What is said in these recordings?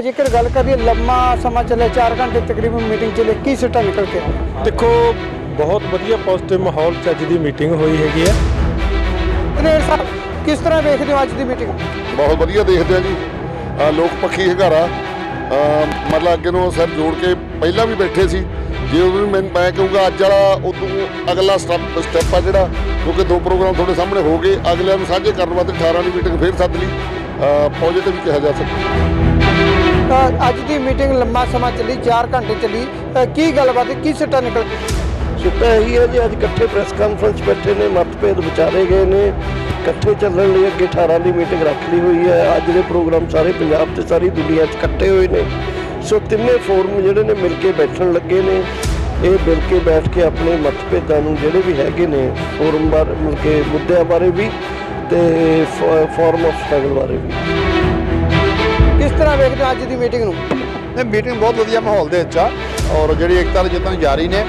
ਜੇਕਰ ਗੱਲ ਕਰੀਏ ਲੰਮਾ ਸਮਾਂ ਚੱਲਿਆ 4 ਘੰਟੇ ਤਕਰੀਬਨ ਮੀਟਿੰਗ ਚੱਲੇ ਕੀ ਸਿੱਟਾ ਨਿਕਲ ਕੇ? ਆਇਆ? ਦੇਖੋ ਬਹੁਤ ਵਧੀਆ ਪੋਜ਼ਿਟਿਵ ਮਾਹੌਲ ਚ ਅੱਜ ਦੀ ਮੀਟਿੰਗ ਹੋਈ ਹੈਗੀ ਹੈ। ਧਨੇਰ ਸਾਹਿਬ ਕਿਸ ਤਰ੍ਹਾਂ ਵੇਖਦੇ ਹੋ ਅੱਜ ਦੀ ਮੀਟਿੰਗ ਬਹੁਤ ਵਧੀਆ ਦੇਖਦੇ ਆ ਜੀ। ਅ, ਲੋਕ ਪੱਖੀ ਹੰਗਾਰਾ। ਮਤਲਬ ਅੱਗੇ ਨੂੰ ਸਿਰ ਜੋੜ ਕੇ ਪਹਿਲਾਂ ਵੀ ਬੈਠੇ ਸੀ। ਜੇ ਉਹ ਮੈਂ ਮੈਂ ਕਹੂੰਗਾ ਅੱਜ ਵਾਲਾ ਉਦੋਂ ਅਗਲਾ ਸਟੈਪ ਸਟੈਪ ਆ ਜਿਹੜਾ ਕਿਉਂਕਿ ਦੋ ਪ੍ਰੋਗਰਾਮ ਤੁਹਾਡੇ ਸਾਹਮਣੇ ਹੋ ਗਏ। ਅਗਲਿਆਂ ਨੂੰ ਸਾਂਝੇ ਕਰਨ ਵਾਸਤੇ 18 ਦੀ ਮੀਟਿੰਗ ਫੇਰ ਸੱਦ ਲਈ। ਪੋਜ਼ਿਟਿਵ ਕਿਹਾ ਜਾ ਸਕਦਾ। ਅੱਜ ਦੀ ਮੀਟਿੰਗ ਲੰਮਾ ਸਮਾਂ ਚੱਲੀ 4 ਘੰਟੇ ਚੱਲੀ। ਕੀ ਗੱਲਬਾਤ ਕੀ ਸਿੱਟਾ ਨਿਕਲ ਕੇ ਸਿੱਟਾ ਇਹੀ ਹੈ ਜੀ, ਅੱਜ ਇਕੱਠੇ ਪ੍ਰੈਸ ਕਾਨਫਰੰਸ ਬੈਠੇ ਨੇ, ਮਤਭੇਦ ਵਿਚਾਰੇ ਗਏ ਨੇ। ਇਕੱਠੇ ਚੱਲਣ ਲਈ ਅੱਗੇ 18 ਦੀ ਮੀਟਿੰਗ ਰੱਖ ਲਈ ਹੋਈ ਹੈ। ਅੱਜ ਦੇ ਪ੍ਰੋਗਰਾਮ ਸਾਰੇ ਪੰਜਾਬ ਤੇ ਸਾਰੀ ਦੁਨੀਆ 'ਚ ਇਕੱਠੇ ਹੋਏ ਨੇ। ਸੋ ਤਿੰਨੇ ਫੋਰਮ ਜਿਹੜੇ ਨੇ ਮਿਲ ਕੇ ਬੈਠਣ ਲੱਗੇ ਨੇ। ਇਹ ਮਿਲ ਕੇ ਬੈਠ ਕੇ ਆਪਣੇ ਮਤਭੇਦਾਂ ਨੂੰ ਜਿਹੜੇ ਵੀ ਹੈਗੇ ਨੇ ਫੋਰਮ ਬਾਰੇ ਮਿਲ ਕੇ ਮੁੱਦਿਆਂ ਬਾਰੇ ਵੀ ਤੇ ਫਾਰਮ ਆਫ ਸਟਰਗਲ ਬਾਰੇ ਵੀ। ਤਰ੍ਹਾਂ ਵੇਖਦੇ ਹੋ ਅੱਜ ਦੀ ਮੀਟਿੰਗ ਨੂੰ? ਇਹ ਮੀਟਿੰਗ ਬਹੁਤ ਵਧੀਆ ਮਾਹੌਲ ਦੇ ਵਿੱਚ ਆ। ਔਰ ਜਿਹੜੀ ਏਕਤਾ ਦੇ ਯਤਨ ਜਾਰੀ ਨੇ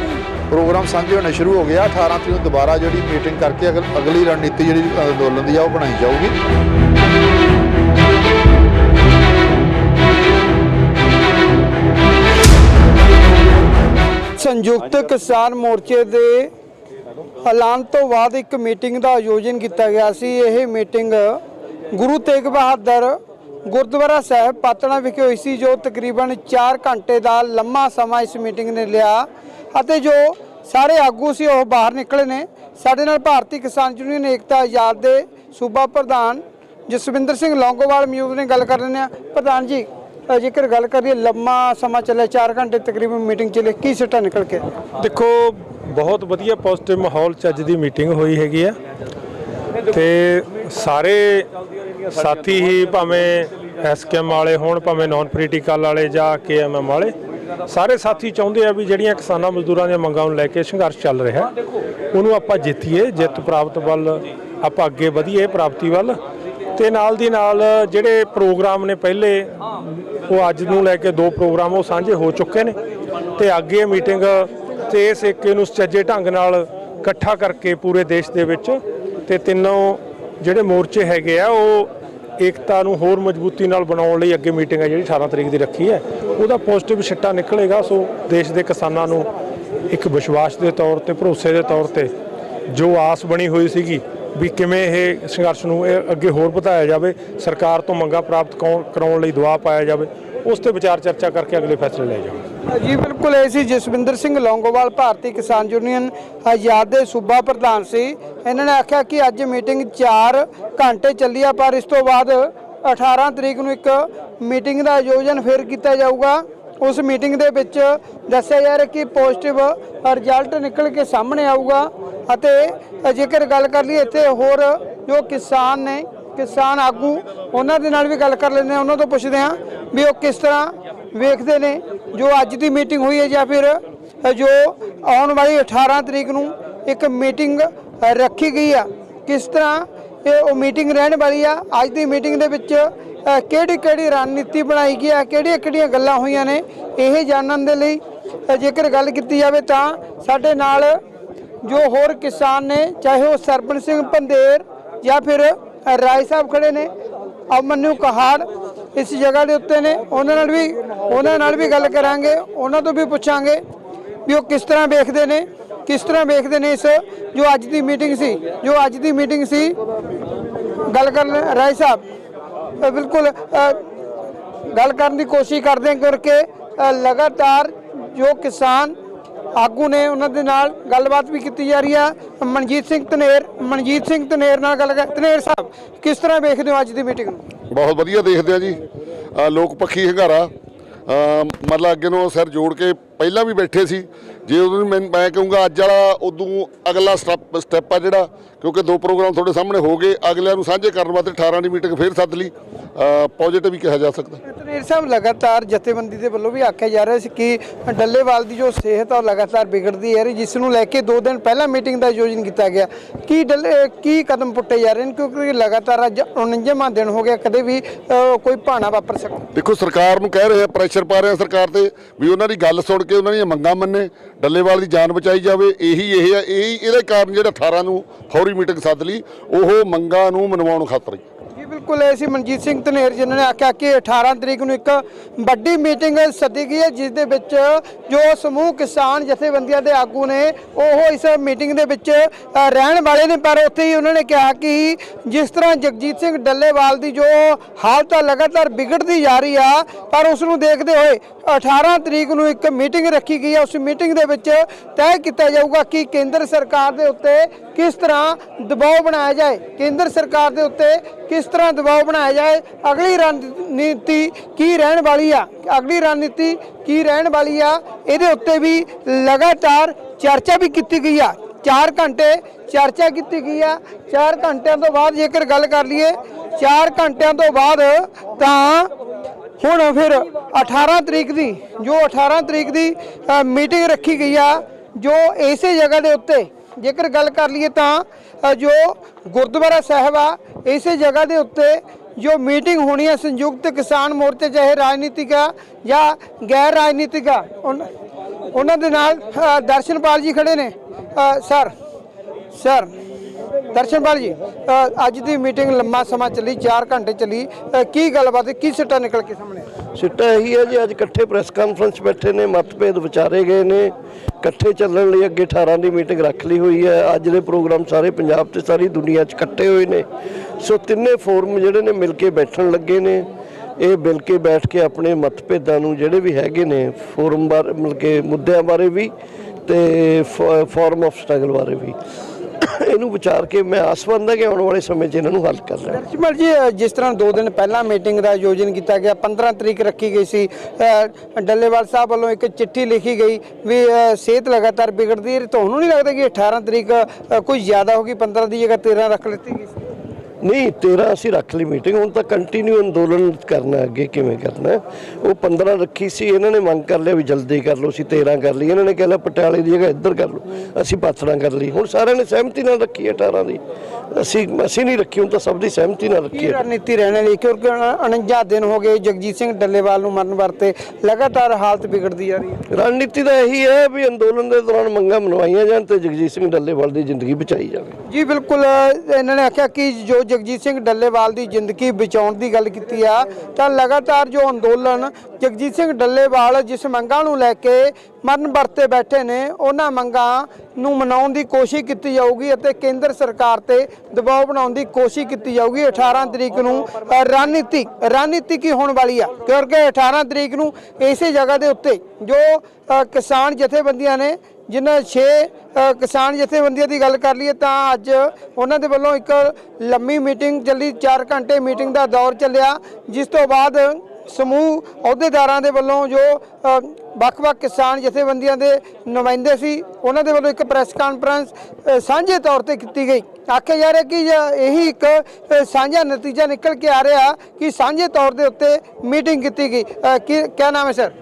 ਪ੍ਰੋਗਰਾਮ ਸਾਂਝੇ ਹੋਣੇ ਸ਼ੁਰੂ ਹੋ ਗਿਆ 18 ਤਰੀਕ ਨੂੰ ਦੁਬਾਰਾ ਜਿਹੜੀ ਮੀਟਿੰਗ ਕਰਕੇ ਅਗਲ- ਅਗਲੀ ਰਣਨੀਤੀ ਜਿਹੜੀ ਅੰਦੋਲਨ ਦੀ ਆ ਉਹ ਬਣਾਈ ਜਾਊਗੀ। ਸੰਯੁਕਤ ਕਿਸਾਨ ਮੋਰਚੇ ਦੇ ਐਲਾਨ ਤੋਂ ਬਾਅਦ ਇੱਕ ਮੀਟਿੰਗ ਦਾ ਆਯੋਜਨ ਕੀਤਾ ਗਿਆ ਸੀ। ਇਹ ਮੀਟਿੰਗ ਗੁਰੂ ਤੇਗ ਬਹਾਦਰ ਗੁਰਦੁਆਰਾ ਸਾਹਿਬ ਪਾਤਣਾ ਵਿਖੇ ਹੋਈ ਸੀ, ਜੋ ਤਕਰੀਬਨ 4 ਘੰਟੇ ਦਾ ਲੰਮਾ ਸਮਾਂ ਇਸ ਮੀਟਿੰਗ ਨੇ ਲਿਆ ਅਤੇ ਜੋ ਸਾਰੇ ਆਗੂ ਸੀ, ਉਹ ਬਾਹਰ ਨਿਕਲੇ ਨੇ। ਸਾਡੇ ਨਾਲ ਭਾਰਤੀ ਕਿਸਾਨ ਯੂਨੀਅਨ ਏਕਤਾ ਆਜ਼ਾਦ ਦੇ ਸੂਬਾ ਪ੍ਰਧਾਨ ਜਸਵਿੰਦਰ ਸਿੰਘ ਲੌਂਗੋਵਾਲ ਮੌਜੂਦ ਨੇ, ਗੱਲ ਕਰ ਰਹੇ ਆ ਪ੍ਰਧਾਨ ਜੀ ਜੇਕਰ ਗੱਲ ਕਰੀਏ, ਲੰਮਾ ਸਮਾਂ ਚੱਲਿਆ 4 ਘੰਟੇ ਤਕਰੀਬਨ ਮੀਟਿੰਗ ਚੱਲੇ, ਕੀ ਸਿੱਟਾ ਨਿਕਲ ਕੇ? ਦੇਖੋ, ਬਹੁਤ ਵਧੀਆ ਪੋਜ਼ਿਟਿਵ ਮਾਹੌਲ ਚ ਅੱਜ ਦੀ ਮੀਟਿੰਗ ਹੋਈ ਹੈਗੀ ਆ। ਤੇ ਸਾਰੇ ਸਾਥੀ ਹੀ ਭਾਵੇਂ ਐਸਕੇਐਮ ਵਾਲੇ ਹੋਣ ਭਾਵੇਂ ਨਾਨ ਪੋਲੀਟੀਕਲ ਵਾਲੇ ਜਾਂ ਕੇਐਮਐਮ ਵਾਲੇ ਸਾਰੇ ਸਾਥੀ ਚਾਹੁੰਦੇ ਆ ਵੀ ਜਿਹੜੀਆਂ ਕਿਸਾਨਾਂ ਮਜ਼ਦੂਰਾਂ ਦੀਆਂ ਮੰਗਾਂ ਨੂੰ ਲੈ ਕੇ ਸੰਘਰਸ਼ ਚੱਲ ਰਿਹਾ ਉਹਨੂੰ ਆਪਾਂ ਜਿੱਤੀਏ ਜਿੱਤ ਪ੍ਰਾਪਤ ਵੱਲ ਆਪਾਂ ਅੱਗੇ ਵਧੀਏ ਪ੍ਰਾਪਤੀ ਵੱਲ। ਤੇ ਨਾਲ ਦੀ ਨਾਲ ਜਿਹੜੇ ਪ੍ਰੋਗਰਾਮ ਨੇ ਪਹਿਲੇ ਉਹ ਅੱਜ ਨੂੰ ਲੈ ਕੇ ਦੋ ਪ੍ਰੋਗਰਾਮ ਉਹ ਸਾਂਝੇ ਹੋ ਚੁੱਕੇ ਨੇ। ਤੇ ਅੱਗੇ ਮੀਟਿੰਗ ਤੇ ਇਸ ਏਕੇ ਨੂੰ ਸੁਚੱਜੇ ਢੰਗ ਨਾਲ ਇਕੱਠਾ ਕਰਕੇ ਪੂਰੇ ਦੇਸ਼ ਦੇ ਵਿੱਚ ਤੇ ਤਿੰਨੋਂ ਜਿਹੜੇ ਮੋਰਚੇ ਹੈਗੇ ਆ, ਉਹ ਏਕਤਾ ਨੂੰ ਹੋਰ ਮਜ਼ਬੂਤੀ ਨਾਲ ਬਣਾਉਣ ਲਈ ਅੱਗੇ ਮੀਟਿੰਗ ਹੈ ਜਿਹੜੀ 18 ਤਰੀਕ ਦੀ ਰੱਖੀ ਹੈ। ਉਹਦਾ ਪੋਜ਼ਿਟਿਵ ਛਿੱਟਾ ਨਿਕਲੇਗਾ, ਸੋ ਦੇਸ਼ ਦੇ ਕਿਸਾਨਾਂ ਨੂੰ ਇੱਕ ਵਿਸ਼ਵਾਸ ਦੇ ਤੌਰ ਤੇ, ਭਰੋਸੇ ਦੇ ਤੌਰ ਤੇ ਜੋ ਆਸ ਬਣੀ ਹੋਈ ਸੀਗੀ ਵੀ ਕਿਵੇਂ ਇਹ ਸੰਘਰਸ਼ ਨੂੰ ਇਹ ਅੱਗੇ ਹੋਰ ਵਧਾਇਆ ਜਾਵੇ, ਸਰਕਾਰ ਤੋਂ ਮੰਗਾਂ ਪ੍ਰਾਪਤ ਕਰਾਉਣ- ਕਰਾਉਣ ਲਈ ਦਬਾਅ ਪਾਇਆ ਜਾਵੇ ਉਸ ਤੇ ਵਿਚਾਰ ਚਰਚਾ ਕਰਕੇ ਅਗਲੇ ਫੈਸਲੇ ਲਏ ਜਾਣ ਜੀ, ਬਿਲਕੁਲ ਇਹ ਸੀ ਜਸਵਿੰਦਰ ਸਿੰਘ ਲੌਂਗੋਵਾਲ, ਭਾਰਤੀ ਕਿਸਾਨ ਯੂਨੀਅਨ ਆਜ਼ਾਦ ਦੇ ਸੂਬਾ ਪ੍ਰਧਾਨ ਸੀ। ਇਹਨਾਂ ਨੇ ਆਖਿਆ ਕਿ ਅੱਜ ਮੀਟਿੰਗ 4 ਘੰਟੇ ਚੱਲੀ ਆ, ਪਰ ਇਸ ਤੋਂ ਬਾਅਦ 18 ਤਰੀਕ ਨੂੰ ਇੱਕ ਮੀਟਿੰਗ ਦਾ ਆਯੋਜਨ ਫਿਰ ਕੀਤਾ ਜਾਊਗਾ। ਉਸ ਮੀਟਿੰਗ ਦੇ ਵਿੱਚ ਦੱਸਿਆ ਜਾ ਰਿਹਾ ਕਿ ਪੋਜ਼ਿਟਿਵ ਰਿਜ਼ਲਟ ਨਿਕਲ ਕੇ ਸਾਹਮਣੇ ਆਊਗਾ ਅਤੇ ਜੇਕਰ ਗੱਲ ਕਰ ਲਈਏ ਇੱਥੇ ਹੋਰ ਜੋ ਕਿਸਾਨ ਨੇ, ਕਿਸਾਨ ਆਗੂ, ਉਹਨਾਂ ਦੇ ਨਾਲ ਵੀ ਗੱਲ ਕਰ ਲੈਂਦੇ ਹਾਂ। ਉਹਨਾਂ ਤੋਂ ਪੁੱਛਦੇ ਹਾਂ ਵੀ ਉਹ ਕਿਸ ਤਰ੍ਹਾਂ ਵੇਖਦੇ ਨੇ, ਜੋ ਅੱਜ ਦੀ ਮੀਟਿੰਗ ਹੋਈ ਹੈ ਜਾਂ ਫਿਰ ਜੋ ਆਉਣ ਵਾਲੀ 18 ਤਰੀਕ ਨੂੰ ਇੱਕ ਮੀਟਿੰਗ ਰੱਖੀ ਗਈ ਆ। ਕਿਸ ਤਰ੍ਹਾਂ ਇਹ ਉਹ ਮੀਟਿੰਗ ਰਹਿਣ ਵਾਲੀ ਆ? ਅੱਜ ਦੀ ਮੀਟਿੰਗ ਦੇ ਵਿੱਚ ਕਿਹੜੀ ਕਿਹੜੀ ਰਣਨੀਤੀ ਬਣਾਈ ਗਈ ਆ? ਕਿਹੜੀਆਂ ਕਿਹੜੀਆਂ ਗੱਲਾਂ ਹੋਈਆਂ ਨੇ? ਇਹ ਜਾਣਨ ਦੇ ਲਈ ਜੇਕਰ ਗੱਲ ਕੀਤੀ ਜਾਵੇ ਤਾਂ ਸਾਡੇ ਨਾਲ ਜੋ ਹੋਰ ਕਿਸਾਨ ਨੇ, ਚਾਹੇ ਉਹ ਸਰਪੰਚ ਸਿੰਘ ਪੰਦੇਰ ਜਾਂ ਫਿਰ ਰਾਏ ਸਾਹਿਬ ਖੜੇ ਨੇ ਅਮਨੂ ਕਹਾੜ ਇਸ ਜਗ੍ਹਾ ਦੇ ਉੱਤੇ ਨੇ। ਉਹਨਾਂ ਨਾਲ ਵੀ ਉਹਨਾਂ ਨਾਲ ਵੀ ਗੱਲ ਕਰਾਂਗੇ। ਉਹਨਾਂ ਤੋਂ ਵੀ ਪੁੱਛਾਂਗੇ ਵੀ ਉਹ ਕਿਸ ਤਰ੍ਹਾਂ ਵੇਖਦੇ ਨੇ। ਕਿਸ ਤਰ੍ਹਾਂ ਵੇਖਦੇ ਨੇ ਇਸ ਜੋ ਅੱਜ ਦੀ ਮੀਟਿੰਗ ਸੀ। ਜੋ ਅੱਜ ਦੀ ਮੀਟਿੰਗ ਸੀ। ਗੱਲ ਕਰਨ ਰਾਏ ਸਾਹਿਬ ਬਿਲਕੁਲ ਗੱਲ ਕਰਨ ਦੀ ਕੋਸ਼ਿਸ਼ ਕਰਦੇ ਹਾਂ ਕਰਕੇ ਲਗਾਤਾਰ ਜੋ ਕਿਸਾਨ ਆਗੂ ਨੇ ਉਹਨਾਂ ਦੇ ਨਾਲ ਗੱਲਬਾਤ ਵੀ ਕੀਤੀ ਜਾ ਰਹੀ ਆ। ਮਨਜੀਤ ਸਿੰਘ ਧਨੇਰ, ਮਨਜੀਤ ਸਿੰਘ ਧਨੇਰ ਨਾਲ ਗੱਲ ਕਰ ਧਨੇਰ ਸਾਹਿਬ, ਕਿਸ ਤਰ੍ਹਾਂ ਵੇਖਦੇ ਹੋ ਅੱਜ ਦੀ ਮੀਟਿੰਗ ਨੂੰ? ਬਹੁਤ ਵਧੀਆ ਦੇਖਦੇ ਆ ਜੀ। ਲੋਕ ਪੱਖੀ ਹੰਗਾਰਾ। ਮਤਲਬ ਅੱਗੇ ਨੂੰ ਸਿਰ ਜੋੜ ਕੇ ਪਹਿਲਾਂ ਵੀ ਬੈਠੇ ਸੀ। ਜੇ ਉਦੋਂ ਮੈਂ ਮੈਂ ਕਹੂੰਗਾ, ਅੱਜ ਵਾਲਾ ਉਦੋਂ ਅਗਲਾ ਸਟੈਪ ਸਟੈਪ ਆ ਜਿਹੜਾ। ਕਿਉਂਕਿ ਦੋ ਪ੍ਰੋਗਰਾਮ ਤੁਹਾਡੇ ਸਾਹਮਣੇ ਹੋ ਗਏ ਅਗਲਿਆਂ ਨੂੰ ਸਾਂਝੇ ਕਰਨ ਵਾਸਤੇ 18 ਦੀ ਮੀਟਿੰਗ ਫੇਰ ਸੱਦ ਲਈ। ਪੋਜ਼ਿਟਿਵ ਹੀ ਕਿਹਾ ਜਾ ਸਕਦਾ। ਧਨੇਰ ਸਾਹਿਬ ਲਗਾਤਾਰ ਜਥੇਬੰਦੀ ਦੇ ਵੱਲੋਂ ਵੀ ਆਖਿਆ ਜਾ ਰਿਹਾ ਸੀ ਕਿ ਡੱਲੇਵਾਲ ਦੀ ਜੋ ਸਿਹਤ ਆ ਲਗਾਤਾਰ ਵਿਗੜਦੀ ਹੈ ਜਿਸ ਨੂੰ ਲੈ ਕੇ 2 ਦਿਨ ਪਹਿਲਾਂ ਮੀਟਿੰਗ ਦਾ ਆਯੋਜਨ ਕੀਤਾ ਗਿਆ। ਕੀ ਡੱਲੇ ਕੀ ਕਦਮ ਪੁੱਟੇ ਜਾ ਰਹੇ ਨੇ? ਕਿਉਂਕਿ ਲਗਾਤਾਰ ਅੱਜ 49ਵਾਂ ਦਿਨ ਹੋ ਗਿਆ ਕਦੇ ਵੀ ਕੋਈ ਭਾਣਾ ਵਾਪਰ ਸਕਦਾ ਦੇਖੋ ਸਰਕਾਰ ਨੂੰ ਕਹਿ ਰਹੇ ਆ ਪ੍ਰੈਸ਼ਰ ਪਾ ਰਹੇ ਆ ਸਰਕਾਰ ਤੇ ਵੀ ਉਹਨਾਂ ਦੀ ਗੱਲ ਸੁਣ ਕੇ ਉਹਨਾਂ ਦੀਆਂ ਮੰਗਾਂ ਮੰਨੇ ਡੱਲੇਵਾਲ ਦੀ ਜਾਨ ਬਚਾਈ ਜਾਵੇ ਇਹੀ ਇਹ ਆ ਇਹੀ ਇਹਦੇ ਕਾਰਨ ਜਿਹੜਾ 18 ਨੂੰ ਫੌਰੀ ਮੀਟਿੰਗ ਸੱਦ ਲਈ ਉਹ ਮੰਗਾਂ ਨੂੰ ਮਨਵਾਉਣ ਖਾਤਰ ਹੀ। ਬਿਲਕੁਲ ਇਹ ਸੀ ਮਨਜੀਤ ਸਿੰਘ ਧਨੇਰ, ਜਿਨ੍ਹਾਂ ਨੇ ਆਖਿਆ ਕਿ 18 ਤਰੀਕ ਨੂੰ ਇੱਕ ਵੱਡੀ ਮੀਟਿੰਗ ਸੱਦੀ ਗਈ ਹੈ, ਜਿਸ ਦੇ ਵਿੱਚ ਜੋ ਸਮੂਹ ਕਿਸਾਨ ਜਥੇਬੰਦੀਆਂ ਦੇ ਆਗੂ ਨੇ, ਉਹ ਇਸ ਮੀਟਿੰਗ ਦੇ ਵਿੱਚ ਰਹਿਣ ਵਾਲੇ ਨੇ। ਪਰ ਉੱਥੇ ਹੀ ਉਹਨਾਂ ਨੇ ਕਿਹਾ ਕਿ ਜਿਸ ਤਰ੍ਹਾਂ ਜਗਜੀਤ ਸਿੰਘ ਡੱਲੇਵਾਲ ਦੀ ਜੋ ਹਾਲਤ ਆ, ਲਗਾਤਾਰ ਵਿਗੜਦੀ ਜਾ ਰਹੀ ਆ, ਪਰ ਉਸ ਨੂੰ ਦੇਖਦੇ ਹੋਏ 18 ਤਰੀਕ ਨੂੰ ਇੱਕ ਮੀਟਿੰਗ ਰੱਖੀ ਗਈ ਹੈ। ਉਸ ਮੀਟਿੰਗ ਦੇ ਵਿੱਚ ਤੈਅ ਕੀਤਾ ਜਾਊਗਾ ਕਿ ਕੇਂਦਰ ਸਰਕਾਰ ਦੇ ਉੱਤੇ ਕਿਸ ਤਰ੍ਹਾਂ ਦਬਾਅ ਬਣਾਇਆ ਜਾਏ। ਕੇਂਦਰ ਸਰਕਾਰ ਦੇ ਉੱਤੇ ਕਿਸ ਤਰ੍ਹਾਂ ਦਬਾਅ ਬਣਾਇਆ ਜਾਏ, ਅਗਲੀ ਰਣਨੀਤੀ ਕੀ ਰਹਿਣ ਵਾਲੀ ਆ? ਅਗਲੀ ਰਣਨੀਤੀ ਕੀ ਰਹਿਣ ਵਾਲੀ ਆ? ਇਹਦੇ ਉੱਤੇ ਵੀ ਲਗਾਤਾਰ ਚਰਚਾ ਵੀ ਕੀਤੀ ਗਈ ਆ। 4 ਘੰਟੇ ਚਰਚਾ ਕੀਤੀ ਗਈ ਆ। 4 ਘੰਟਿਆਂ ਤੋਂ ਬਾਅਦ ਜੇਕਰ ਗੱਲ ਕਰ ਲਈਏ 4 ਘੰਟਿਆਂ ਤੋਂ ਬਾਅਦ ਤਾਂ ਹੁਣ ਫਿਰ 18 ਤਰੀਕ ਦੀ, ਜੋ 18 ਤਰੀਕ ਦੀ ਮੀਟਿੰਗ ਰੱਖੀ ਗਈ ਆ, ਜੋ ਇਸੇ ਜਗ੍ਹਾ ਦੇ ਉੱਤੇ ਜੇਕਰ ਗੱਲ ਕਰ ਲਈਏ ਤਾਂ ਜੋ ਗੁਰਦੁਆਰਾ ਸਾਹਿਬ ਆ ਇਸੇ ਜਗ੍ਹਾ ਦੇ ਉੱਤੇ ਜੋ ਮੀਟਿੰਗ ਹੋਣੀ ਹੈ ਸੰਯੁਕਤ ਕਿਸਾਨ ਮੋਰਚੇ ਚਾਹੇ ਰਾਜਨੀਤਿਕ ਆ ਜਾਂ ਗੈਰ ਰਾਜਨੀਤਿਕ ਆ, ਉਨ- ਉਹਨਾਂ ਦੇ ਨਾਲ ਦਰਸ਼ਨਪਾਲ ਜੀ ਖੜੇ ਨੇ। ਸਰ ਸਰ, ਦਰਸ਼ਨਪਾਲ ਜੀ ਅੱਜ ਦੀ ਮੀਟਿੰਗ ਲੰਮਾ ਸਮਾਂ ਚੱਲੀ 4 ਘੰਟੇ ਚੱਲੀ। ਕੀ ਗੱਲਬਾਤ, ਕੀ ਸਿੱਟਾ ਨਿਕਲ ਕੇ ਸਾਹਮਣੇ? ਸਿੱਟਾ ਇਹੀ ਹੈ ਜੀ, ਅੱਜ ਇਕੱਠੇ ਪ੍ਰੈਸ ਕਾਨਫਰੰਸ ਬੈਠੇ ਨੇ, ਮਤਭੇਦ ਵਿਚਾਰੇ ਗਏ ਨੇ, ਇਕੱਠੇ ਚੱਲਣ ਲਈ ਅੱਗੇ 18 ਦੀ ਮੀਟਿੰਗ ਰੱਖ ਲਈ ਹੋਈ ਹੈ। ਅੱਜ ਦੇ ਪ੍ਰੋਗਰਾਮ ਸਾਰੇ ਪੰਜਾਬ ਤੇ ਸਾਰੀ ਦੁਨੀਆ 'ਚ ਇਕੱਠੇ ਹੋਏ ਨੇ। ਸੋ ਤਿੰਨੇ ਫੋਰਮ ਜਿਹੜੇ ਨੇ ਮਿਲ ਕੇ ਬੈਠਣ ਲੱਗੇ ਨੇ। ਇਹ ਮਿਲ ਕੇ ਬੈਠ ਕੇ ਆਪਣੇ ਮਤਭੇਦਾਂ ਨੂੰ ਜਿਹੜੇ ਵੀ ਹੈਗੇ ਨੇ ਫੋਰਮ ਬਾਰੇ, ਮਿਲ ਕੇ ਮੁੱਦਿਆਂ ਬਾਰੇ ਵੀ ਤੇ ਫਾਰਮ ਆਫ ਸਟਰਗਲ ਬਾਰੇ ਵੀ। ਇਹਨੂੰ ਵਿਚਾਰ ਕੇ ਮੈਂ ਆਸ ਮੰਨਦਾ ਕਿ ਆਉਣ ਵਾਲੇ ਸਮੇਂ 'ਚ ਇਹਨਾਂ ਨੂੰ ਹੱਲ ਕਰ ਲੈਣਾ। ਦਰਸ਼ਮਲ ਜੀ ਜਿਸ ਤਰ੍ਹਾਂ 2 ਦਿਨ ਪਹਿਲਾਂ ਮੀਟਿੰਗ ਦਾ ਆਯੋਜਨ ਕੀਤਾ ਗਿਆ 15 ਤਰੀਕ ਰੱਖੀ ਗਈ ਸੀ ਡੱਲੇਵਾਲ ਸਾਹਿਬ ਵੱਲੋਂ ਇੱਕ ਚਿੱਠੀ ਲਿਖੀ ਗਈ ਵੀ ਸਿਹਤ ਲਗਾਤਾਰ ਵਿਗੜਦੀ ਹੈ ਤੁਹਾਨੂੰ ਨਹੀਂ ਲੱਗਦਾ ਕਿ 18 ਤਰੀਕ ਕੋਈ ਜ਼ਿਆਦਾ ਹੋ ਗਈ 15 ਦੀ ਜਗ੍ਹਾ 13 ਰੱਖ ਲਿੱਤੀ ਗਈ ਸੀ? ਨਹੀਂ 13 ਅਸੀਂ ਰੱਖ ਲਈ ਮੀਟਿੰਗ ਹੁਣ ਤਾਂ ਕੰਟੀਨਿਊ ਅੰਦੋਲਨ ਕਰਨਾ ਅੱਗੇ ਕਿਵੇਂ ਕਰਨਾ ਉਹ 15 ਰੱਖੀ ਸੀ, ਇਹਨਾਂ ਨੇ ਮੰਗ ਕਰ ਲਿਆ ਵੀ ਜਲਦੀ ਕਰ ਲਓ, ਅਸੀਂ 13 ਕਰ ਲਈ, ਇਹਨਾਂ ਨੇ ਕਹਿ ਲਿਆ ਪਟਿਆਲੇ ਦੀ ਜਗ੍ਹਾ ਇੱਧਰ ਕਰ ਲਓ, ਅਸੀਂ ਪਾਥੜਾਂ ਕਰ ਲਈ, ਹੁਣ ਸਾਰਿਆਂ ਨੇ ਸਹਿਮਤੀ ਨਾਲ ਰੱਖੀ ਹੈ 18 ਦੀ। ਅਸੀਂ ਅਸੀਂ ਨਹੀਂ ਰੱਖੀ ਹੁਣ ਤਾਂ ਸਭ ਦੀ ਸਹਿਮਤੀ ਨਾਲ ਰੱਖੀ ਕੀ ਹੈ। ਰਣਨੀਤੀ ਰਹਿਣ ਲਈ ਕਿਉਂਕਿ 49 ਦਿਨ ਹੋ ਗਏ ਜਗਜੀਤ ਸਿੰਘ ਡੱਲੇਵਾਲ ਨੂੰ ਮਰਨ ਵਰਤੇ ਲਗਾਤਾਰ ਹਾਲਤ ਵਿਗੜਦੀ ਜਾ ਰਹੀ ਹੈ। ਰਣਨੀਤੀ ਤਾਂ ਇਹੀ ਹੈ ਵੀ ਅੰਦੋਲਨ ਦੇ ਦੌਰਾਨ ਮੰਗਾਂ ਮਨਵਾਈਆਂ ਜਾਣ ਤੇ ਜਗਜੀਤ ਸਿੰਘ ਡੱਲੇਵਾਲ ਦੀ ਜ਼ਿੰਦਗੀ ਬਚਾਈ ਜਾਵੇ। ਜੀ ਬਿਲਕੁਲ ਇਹਨਾਂ ਨੇ ਆਖਿਆ ਕਿ ਜੋ ਜਗਜੀਤ ਸਿੰਘ ਡੱਲੇਵਾਲ ਦੀ ਜ਼ਿੰਦਗੀ ਬਚਾਉਣ ਦੀ ਗੱਲ ਕੀਤੀ ਆ ਤਾਂ ਲਗਾਤਾਰ ਜੋ ਅੰਦੋਲਨ ਜਗਜੀਤ ਸਿੰਘ ਡੱਲੇਵਾਲ ਜਿਸ ਮੰਗਾਂ ਨੂੰ ਲੈ ਕੇ ਮਰਨ ਵਰਤੇ ਬੈਠੇ ਨੇ, ਉਹਨਾਂ ਮੰਗਾਂ ਨੂੰ ਮਨਾਉਣ ਦੀ ਕੋਸ਼ਿਸ਼ ਕੀਤੀ ਜਾਊਗੀ ਅਤੇ ਕੇਂਦਰ ਸਰਕਾਰ ਤੇ ਦਬਾਅ ਬਣਾਉਣ ਦੀ ਕੋਸ਼ਿਸ਼ ਕੀਤੀ ਜਾਊਗੀ। 18 ਤਰੀਕ ਨੂੰ ਰਣਨੀਤੀ ਰਣਨੀਤੀ ਕੀ ਹੋਣ ਵਾਲੀ ਆ? ਕਿਉਂਕਿ 18 ਤਰੀਕ ਨੂੰ ਇਸੇ ਜਗ੍ਹਾ ਦੇ ਉੱਤੇ ਜੋ ਕਿਸਾਨ ਜਥੇਬੰਦੀਆਂ ਨੇ, ਜਿਨ੍ਹਾਂ 6 ਕਿਸਾਨ ਜਥੇਬੰਦੀਆਂ ਦੀ ਗੱਲ ਕਰ ਲਈਏ ਤਾਂ ਅੱਜ ਉਹਨਾਂ ਦੇ ਵੱਲੋਂ ਇੱਕ ਲੰਮੀ ਮੀਟਿੰਗ ਚੱਲੀ 4 ਘੰਟੇ ਮੀਟਿੰਗ ਦਾ ਦੌਰ ਚੱਲਿਆ, ਜਿਸ ਤੋਂ ਬਾਅਦ ਸਮੂਹ ਅਹੁਦੇਦਾਰਾਂ ਦੇ ਵੱਲੋਂ ਜੋ ਅ, ਵੱਖ-ਵੱਖ ਕਿਸਾਨ ਜਥੇਬੰਦੀਆਂ ਦੇ ਨੁਮਾਇੰਦੇ ਸੀ ਉਹਨਾਂ ਦੇ ਵੱਲੋਂ ਇੱਕ ਪ੍ਰੈਸ ਕਾਨਫਰੰਸ ਅ, ਸਾਂਝੇ ਤੌਰ ਤੇ ਕੀਤੀ ਗਈ ਆਖਿਆ ਜਾ ਰਿਹਾ ਕਿ ਜ- ਇਹੀ ਇੱਕ ਅ, ਸਾਂਝਾ ਨਤੀਜਾ ਨਿਕਲ ਕੇ ਆ ਰਿਹਾ ਕਿ ਸਾਂਝੇ ਤੌਰ ਦੇ ਉੱਤੇ ਮੀਟਿੰਗ ਕੀਤੀ ਗਈ ਅ, ਕੀ ਕੀ ਨਾਮ ਹੈ ਸਰ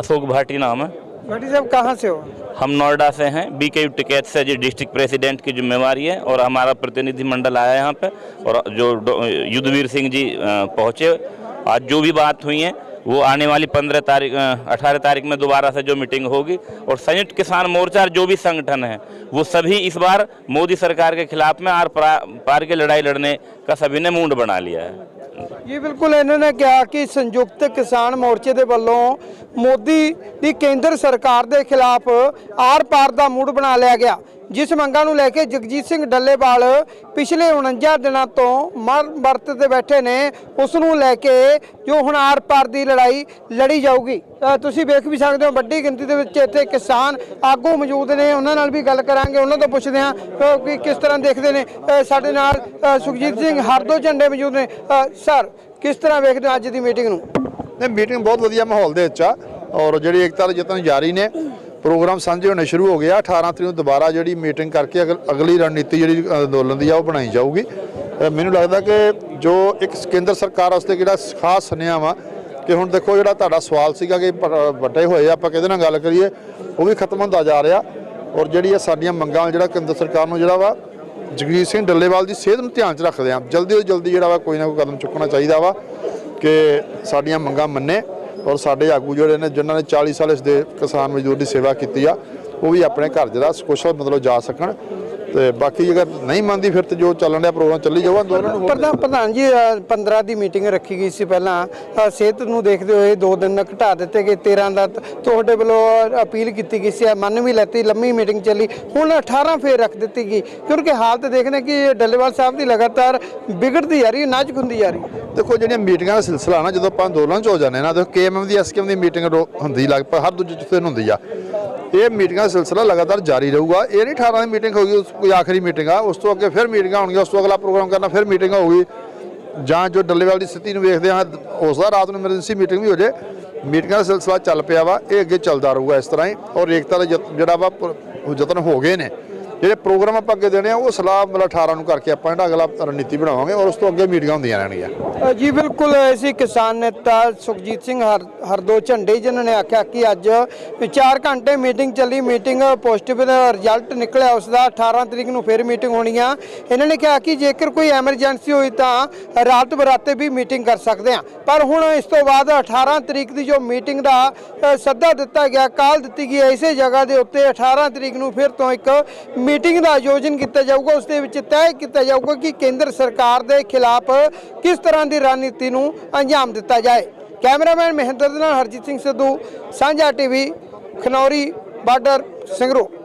अशोक भाटी नाम है भाटी साहब कहाँ से हो हम नोएडा से हैं बी के टिकैत से जो डिस्ट्रिक्ट प्रेसिडेंट की जिम्मेवारी है और हमारा प्रतिनिधिमंडल आया यहाँ पे और जो डॉ- युद्धवीर सिंह जी अ, पहुँचे आज जो भी बात हुई है वो आने वाली पंद्रह तारीख अठारह तारीख में दोबारा से जो मीटिंग होगी और संयुक्त किसान मोर्चा जो भी संगठन है वो सभी इस बार मोदी सरकार के खिलाफ में आर पार पार की लड़ाई लड़ने का सभी ने मूड बना लिया है ਜੀ ਬਿਲਕੁਲ ਇਹਨਾਂ ਨੇ ਕਿਹਾ ਕਿ ਸੰਯੁਕਤ ਕਿਸਾਨ ਮੋਰਚੇ ਦੇ ਵੱਲੋਂ ਮੋਦੀ ਦੀ ਕੇਂਦਰ ਸਰਕਾਰ ਦੇ ਖਿਲਾਫ ਆਰ-ਪਾਰ ਦਾ ਮੂਡ ਬਣਾ ਲਿਆ ਗਿਆ ਜਿਸ ਮੰਗਾਂ ਨੂੰ ਲੈ ਕੇ ਜਗਜੀਤ ਸਿੰਘ ਡੱਲੇਵਾਲ ਪਿਛਲੇ 49 ਦਿਨਾਂ ਤੋਂ ਮਰ ਵਰਤ ਤੇ ਬੈਠੇ ਨੇ, ਉਸ ਨੂੰ ਲੈ ਕੇ ਜੋ ਹੁਣ ਆਰ-ਪਾਰ ਦੀ ਲੜਾਈ ਲੜੀ ਜਾਊਗੀ। ਤੁਸੀਂ ਵੇਖ ਵੀ ਸਕਦੇ ਹੋ, ਵੱਡੀ ਗਿਣਤੀ ਦੇ ਵਿੱਚ ਇੱਥੇ ਕਿਸਾਨ ਆਗੂ ਮੌਜੂਦ ਨੇ, ਉਹਨਾਂ ਨਾਲ ਵੀ ਗੱਲ ਕਰਾਂਗੇ, ਉਹਨਾਂ ਤੋਂ ਪੁੱਛਦੇ ਹਾਂ ਕਿ ਕਿਸ ਤਰ੍ਹਾਂ ਦੇਖਦੇ ਨੇ। ਸਾਡੇ ਨਾਲ ਸੁਖਜੀਤ ਸਿੰਘ ਹਰਦੋ ਝੰਡੇ ਮੌਜੂਦ ਨੇ। ਸਰ, ਕਿਸ ਤਰ੍ਹਾਂ ਵੇਖਦੇ ਹੋ ਅੱਜ ਦੀ ਮੀਟਿੰਗ ਨੂੰ? ਨੇ ਮੀਟਿੰਗ ਬਹੁਤ ਵਧੀਆ ਮਾਹੌਲ ਦੇ ਵਿੱਚ ਆ, ਔਰ ਜਿਹੜੀ ਏਕਤਾ ਦੇ ਯਤਨ ਜਾਰੀ ਨੇ ਪ੍ਰੋਗਰਾਮ ਸਾਂਝੇ ਹੋਣੇ ਸ਼ੁਰੂ ਹੋ ਗਏ ਆ। 18 ਤਰੀਕ ਨੂੰ ਦੁਬਾਰਾ ਜਿਹੜੀ ਮੀਟਿੰਗ ਕਰਕੇ ਅਗਲ- ਅਗਲੀ ਰਣਨੀਤੀ ਜਿਹੜੀ ਅੰਦੋਲਨ ਦੀ ਆ, ਉਹ ਬਣਾਈ ਜਾਊਗੀ। ਮੈਨੂੰ ਲੱਗਦਾ ਕਿ ਜੋ ਇੱਕ ਕੇਂਦਰ ਸਰਕਾਰ ਵਾਸਤੇ ਜਿਹੜਾ ਖਾਸ ਸੁਨੇਹਾ ਵਾ ਕਿ ਹੁਣ ਦੇਖੋ ਜਿਹੜਾ ਤੁਹਾਡਾ ਸਵਾਲ ਸੀਗਾ ਕਿ ਪ- ਵੱਡੇ ਹੋਏ ਆਪਾਂ ਕਿਹਦੇ ਨਾਲ ਗੱਲ ਕਰੀਏ, ਉਹ ਵੀ ਖਤਮ ਹੁੰਦਾ ਜਾ ਰਿਹਾ। ਔਰ ਜਿਹੜੀ ਆ ਸਾਡੀਆਂ ਮੰਗਾਂ, ਜਿਹੜਾ ਕੇਂਦਰ ਸਰਕਾਰ ਨੂੰ ਜਿਹੜਾ ਵਾ, ਜਗਜੀਤ ਸਿੰਘ ਡੱਲੇਵਾਲ ਦੀ ਸਿਹਤ ਨੂੰ ਧਿਆਨ 'ਚ ਰੱਖਦੇ ਆ। ਜਲਦੀ ਤੋਂ ਜਲਦੀ ਜਿਹੜਾ ਵਾ ਕੋਈ ਨਾ ਕੋਈ ਕਦਮ ਚੁੱਕਣਾ ਚਾਹੀਦਾ ਵਾ ਕਿ ਸਾਡੀਆਂ ਮੰਗਾਂ ਮੰਨੇ। ਔਰ ਸਾਡੇ ਆਗੂ ਜਿਹੜੇ ਨੇ, ਜਿਨ੍ਹਾਂ ਨੇ 40 ਸਾਲ ਇਸ ਦੇ ਕਿਸਾਨ ਮਜ਼ਦੂਰ ਦੀ ਸੇਵਾ ਕੀਤੀ ਆ, ਉਹ ਵੀ ਆਪਣੇ ਘਰ ਜਿਹੜਾ ਸਕੁਸ਼ਲ ਮਤਲਬ ਜਾ ਸਕਣ। ਤੇ ਬਾਕੀ ਅਗਰ ਨਹੀਂ ਮੰਨਦੀ ਫਿਰ ਤੇ ਜੋ ਚੱਲਣ ਡਿਆ ਪ੍ਰੋਗਰਾਮ ਚੱਲੀ ਜਾਊਗਾ ਅੰਦੋਲਨ ਹੋਰ ਪ੍ਰਧਾਨ ਪ੍ਰਧਾਨ ਜੀ ਅ, 15 ਦੀ ਮੀਟਿੰਗ ਰੱਖੀ ਗਈ ਸੀ ਪਹਿਲਾਂ। ਸਿਹਤ ਨੂੰ ਦੇਖਦੇ ਹੋਏ 2 ਦਿਨ ਘਟਾ ਦਿੱਤੇ ਗਏ। 13 ਦਾ ਤੁਹਾਡੇ ਵੱਲੋਂ ਅਪੀਲ ਕੀਤੀ ਗਈ ਸੀ ਮੰਨ ਵੀ ਲੈਤੀ ਲੰਮੀ ਮੀਟਿੰਗ ਚੱਲੀ। ਹੁਣ 18 ਫੇਰ ਰੱਖ ਦਿੱਤੀ ਗਈ। ਕਿਉਂਕਿ ਹਾਲਤ ਦੇਖਦੇ ਕਿ ਡੱਲੇਵਾਲ ਸਾਹਿਬ ਦੀ ਲਗਾਤਾਰ ਵਿਗੜਦੀ ਜਾ ਰਹੀ ਹੈ ਨਾਜ਼ੁਕ ਹੁੰਦੀ ਜਾ ਰਹੀ ਹੈ। ਦੇਖੋ ਜਿਹੜੀਆਂ ਮੀਟਿੰਗਾਂ ਦਾ ਸਿਲਸਿਲਾ ਨਾ ਜਦੋਂ ਆਪਾਂ ਅੰਦੋਲਨ ਚ ਹੋ ਜਾਂਦੇ ਨਾ ਦੇਖੋ ਕੇਐਮਐਮ ਦੀ ਐਸਕੇਐਮ ਦੀ ਮੀਟਿੰਗ ਹੁੰਦੀ ਲਗਭਗ ਹਰ ਦੂਜੇ ਚੌਥੇ ਦਿਨ ਹੁੰਦੀ ਆ। ਇਹ ਮੀਟਿੰਗਾਂ ਦਾ ਸਿਲਸਿਲਾ ਲਗਾਤਾਰ ਜਾਰੀ ਰਹੂਗਾ। ਇਹ ਨਹੀਂ 18 ਦੀ ਮੀਟਿੰਗ ਹੋਗੀ ਉਸ ਕੋਈ ਆਖਰੀ ਮੀਟਿੰਗ ਆ। ਉਸ ਤੋਂ ਅੱਗੇ ਫਿਰ ਮੀਟਿੰਗਾਂ ਹੋਣਗੀਆਂ, ਉਸ ਤੋਂ ਅਗਲਾ ਪ੍ਰੋਗਰਾਮ ਕਰਨਾ ਫਿਰ ਮੀਟਿੰਗ ਹੋਊਗੀ। ਜਾਂ ਜੋ ਡੱਲੇਵਾਲ ਦੀ ਸਥਿਤੀ ਨੂੰ ਵੇਖਦੇ ਹਾਂ, ਉਸ ਦਾ ਰਾਤ ਨੂੰ ਐਮਰਜੈਂਸੀ ਮੀਟਿੰਗ ਵੀ ਹੋ ਜੇ। ਮੀਟਿੰਗਾਂ ਦਾ ਸਿਲਸਿਲਾ ਚੱਲ ਪਿਆ ਵਾ, ਇਹ ਅੱਗੇ ਚੱਲਦਾ ਰਹੂਗਾ ਇਸ ਤਰ੍ਹਾਂ ਹੀ। ਔਰ ਏਕਤਾ ਦਾ ਯਤ- ਜਿਹੜਾ ਵਾ ਯਤਨ ਹੋ ਗਏ ਨੇ। ਜਿਹੜੇ ਪ੍ਰੋਗਰਾਮ ਆਪਾਂ ਅੱਗੇ ਦੇਣੇ ਆ ਉਹ ਸਲਾਹ ਮਤਲਬ 18 ਨੂੰ ਕਰਕੇ ਆਪਾਂ ਜਿਹੜਾ ਅਗਲਾ ਰਣਨੀਤੀ ਬਣਾਵਾਂਗੇ ਔਰ ਉਸ ਤੋਂ ਅੱਗੇ ਮੀਟਿੰਗਾਂ ਹੁੰਦੀਆਂ ਰਹਿਣਗੀਆਂ। ਜੀ ਬਿਲਕੁਲ ਐਸੀ ਕਿਸਾਨ ਨੇਤਾ ਸੁਖਜੀਤ ਸਿੰਘ ਹਰ ਹਰਦੋ ਝੰਡੇ ਜਿਨ੍ਹਾਂ ਨੇ ਆਖਿਆ ਕਿ ਅੱਜ 4 ਘੰਟੇ ਮੀਟਿੰਗ ਚੱਲੀ ਮੀਟਿੰਗ ਪੋਜ਼ਿਟਿਵ ਦਾ ਰਿਜ਼ਲਟ ਨਿਕਲਿਆ ਉਸ ਦਾ 18 ਤਰੀਕ ਨੂੰ ਫਿਰ ਮੀਟਿੰਗ ਹੋਣੀ ਆ। ਇਹਨਾਂ ਨੇ ਕਿਹਾ ਕਿ ਜੇਕਰ ਕੋਈ ਐਮਰਜੈਂਸੀ ਹੋਈ ਤਾਂ ਰਾਤ ਬਰਾਤੇ ਵੀ ਮੀਟਿੰਗ ਕਰ ਸਕਦੇ ਆ। ਪਰ ਹੁਣ ਇਸ ਤੋਂ ਬਾਅਦ 18 ਤਰੀਕ ਦੀ ਜੋ ਮੀਟਿੰਗ ਦਾ ਸੱਦਾ ਦਿੱਤਾ ਗਿਆ ਕਾਲ ਦਿੱਤੀ ਗਈ ਹੈ, ਇਸੇ ਜਗ੍ਹਾ ਦੇ ਉੱਤੇ 18 ਤਰੀਕ ਨੂੰ ਫਿਰ ਤੋਂ ਇੱਕ ਮੀਟਿੰਗ ਦਾ ਆਯੋਜਨ ਕੀਤਾ ਜਾਊਗਾ, ਉਸ ਦੇ ਵਿੱਚ ਤੈਅ ਕੀਤਾ ਜਾਊਗਾ ਕਿ ਕੇਂਦਰ ਸਰਕਾਰ ਦੇ ਖਿਲਾਫ ਕਿਸ ਤਰ੍ਹਾਂ ਦੀ ਰਣਨੀਤੀ ਨੂੰ ਅੰਜਾਮ ਦਿੱਤਾ ਜਾਏ। ਕੈਮਰਾਮੈਨ ਮਹਿੰਦਰ ਦੇ ਨਾਲ ਹਰਜੀਤ ਸਿੰਘ ਸਿੱਧੂ, ਸਾਂਝਾ ਟੀਵੀ, ਖਨੌਰੀ ਬਾਰਡਰ, ਸੰਗਰੂਰ।